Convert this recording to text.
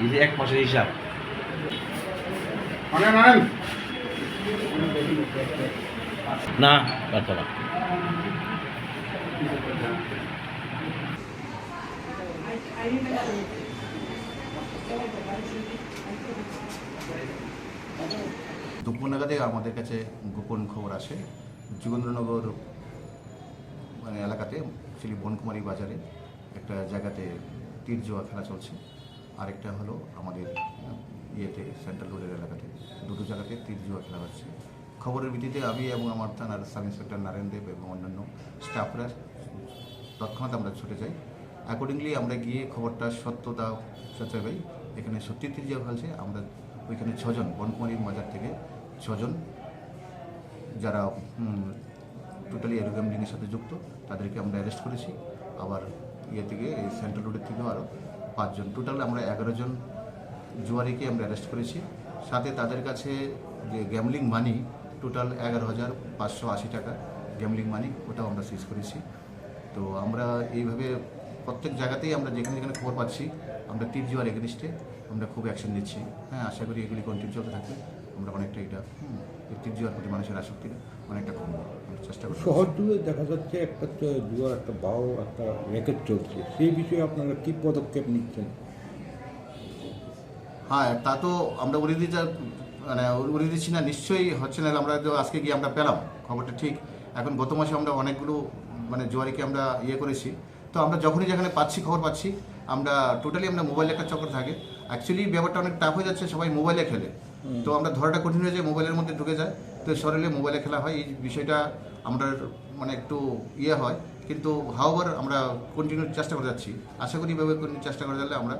এই যে এক মাসের হিসাব না পারতো না। দুপুর নাগাদে আমাদের কাছে গোপন খবর আসে। যোগেন্দ্রনগর মানে এলাকাতে অ্যাকচুয়ালি বনকুমারী বাজারে একটা জায়গাতে তীর জোয়া খেলা চলছে। আরেকটা হলো আমাদের ইয়েতে, সেন্ট্রাল রোডের এলাকাতে। দুটো জায়গাতে তীর জোয়া খেলা হচ্ছে। খবরের ভিত্তিতে আমি এবং আমার থানার সাব ইন্সপেক্টর নারায়ণ দেব এবং অন্যান্য স্টাফরা তৎক্ষণাৎ আমরা ছুটে যাই। অ্যাকর্ডিংলি আমরা গিয়ে খবরটা সত্যতা পাই। এখানে সত্যি তীর জোয়া খেলছে আমরা ওইখানে ছজন, বনকুমারী বাজার থেকে ছজন, যারা টোটালি গ্যামলিংয়ের সাথে যুক্ত, তাদেরকে আমরা অ্যারেস্ট করেছি। আবার ইয়ে থেকে সেন্ট্রাল রোডের থেকেও আরও পাঁচজন। টোটাল আমরা এগারো জন জুয়ারিকে আমরা অ্যারেস্ট করেছি। সাথে তাদের কাছে যে গ্যামলিং মানি টোটাল এগারো হাজার পাঁচশো আশি টাকা গ্যামলিং মানি ওটাও আমরা সিজ করেছি। তো আমরা এইভাবে প্রত্যেক জায়গাতেই আমরা যেখানে যেখানে খবর পাচ্ছি আমরা তীর জুয়ার এগেনিস্টে আমরা খুব অ্যাকশন নিচ্ছি। হ্যাঁ আশা করি এগুলি কন্টিনিউ চলতে থাকবে। আমরা অনেকটা এটা তীর জুয়ার প্রতি মানুষের আসক্তিটা অনেকটা আমরা চেষ্টা করি শহর জুড়ে দেখা যাচ্ছে একটা জুয়ার একটা বড় একটা র্যাকেট চলছে। সেই বিষয়ে আপনারা কি পদক্ষেপ নিচ্ছেন? হ্যাঁ তা তো আমরা উড়িয়ে দিতে মানে উড়িয়ে দিচ্ছি না নিশ্চয়ই হচ্ছে না আমরা তো আজকে গিয়ে আমরা পেলাম। খবরটা ঠিক। এখন গত মাসে আমরা অনেকগুলো মানে জোয়ারিকে আমরা ইয়ে করেছি। তো আমরা যখনই যেখানে পাচ্ছি খবর পাচ্ছি আমরা টোটালি আমরা মোবাইলে একটা চক্র থাকে। অ্যাকচুয়ালি ব্যাপারটা অনেক টাফ হয়ে যাচ্ছে সবাই মোবাইলে খেলে। তো আমরা ধরাটা কঠিন হয়ে যায় মোবাইলের মধ্যে ঢুকে যায়। তো সরলে মোবাইলে খেলা হয় এই বিষয়টা আমরা মানে একটু ইয়ে হয়। কিন্তু হাওয়ার আমরা কন্টিনিউ চেষ্টা করে যাচ্ছি। আশা করি এভাবে কন্টিনিউ চেষ্টা করে গেলে আমরা